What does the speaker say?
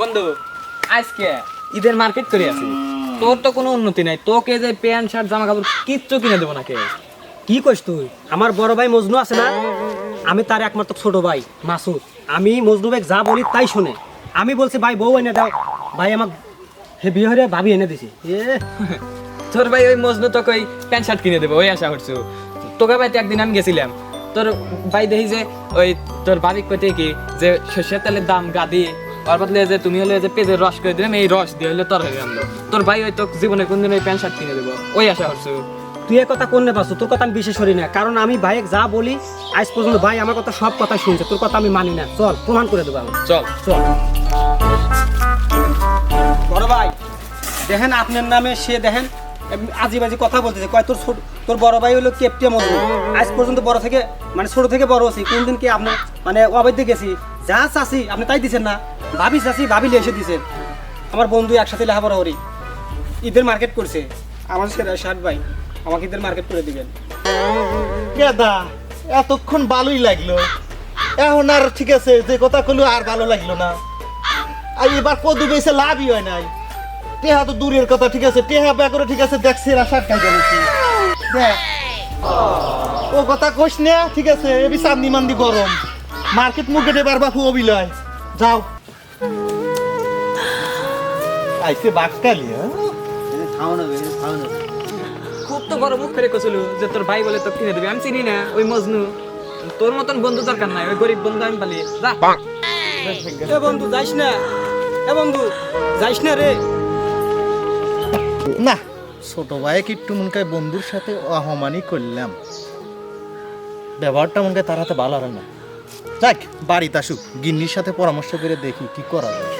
বন্ধু আজকে ঈদের মার্কেট করে আছি। তোর তো কোনো উন্নতি নাই। তোকে যে প্যান্ট শার্ট জামা কাপড় কিচ্ছু কিনে দেবো নাকি কি? কইস তুই? আমার বড় ভাই মজনু আছে না? আমি তার একমাত্র ছোট ভাই মাসুদ। আমি মজনু ভাই যা বলি তাই শুনে। আমি বলছি ভাই বউ এনে দাও। ভাই আমাক হে বিয়ে হয়ে ভাবি এনে দিছি। এ। তোর ভাই ওই মজনু তোকে ওই প্যান্ট শার্ট কিনে দেবো ওই আশা করছ। তোকে ভাইতে একদিন আমি গেছিলাম। তোর ভাই দেখি যে ওই তোর বাড়ি কইতে কি যে সর্ষের তেলের দাম গাদি বদলে যে তুমি হলে যে পেজের রস করে দিলাম এই রস দিয়ে হলে তোর হয়ে ভাই তোর জীবনে কোনদিন ওই প্যান্ট শার্ট কিনে দেবো। ওই আশা করছ। তুই কথা কোন পাচ্ছ তোর কথা আমি বিশেষ করি না। কারণ আমি ভাই যা বলি আজ পর্যন্ত ভাই আমার কথা সব কথা শুনছে। তোর কথা আমি মানি না। চল প্রমাণ করে দেবো আমি। চল। চল। বড় ভাই দেখেন আপনার নামে সে দেখেন আজি বাজি কথা বলতেছে। কয়, তোর তোর বড় ভাই হলো কেপটে মজুর আজ পর্যন্ত বড় থেকে মানে ছোট থেকে বড় আছি কোনদিন কি আপনার মানে অবৈধ গেছি। যা চাষি আপনি তাই দিছেন না? ভাবি চাষি ভাবি এসে দিছেন আমার বন্ধু একসাথে লেখাপড়া করি। ঈদের মার্কেট করছে। আমার সেরা ষাট ভাই। আমাকে ঈদের মার্কেট করে দিবেন। গেদা এতক্ষণ ভালোই লাগল। এখন আর ঠিক আছে, যে কথা কইলো আর ভালো লাগল না। আর এবার কদু বেছে লাভই হয় নাই। টেহা তো দূরের কথা ঠিক আছে? টেহা ব্যাগ করে ঠিক আছে? দেখছে রাশার খাই যাচ্ছি দেখ। ও কথা কইস না ঠিক আছে? এবি চান্দি মান্দি গরম। মার্কেট মুর্কেটে এবার বাপু অবিলয় যাও। আইসে বাক্কালি হ্যাঁ? খুব তো বড় মুখ করে কছিল যে তোর ভাই বলে তো কিনে দেবে। আমি চিনি না ওই মজনু। তোর মতন বন্ধু দরকার নাই ওই গরিব বন্ধু আমি পালি। যা। এ বন্ধু যাইস না। এ বন্ধু যাইস না রে। না। ছোট ভাই একটু মনকে বন্ধুর সাথে অহমানি করলাম। ব্যবহারটা মনকে তার হাতে ভালো হবে না। যাক, বাড়িতে আসুক, গিন্নির সাথে পরামর্শ করে দেখি কি করা যায়।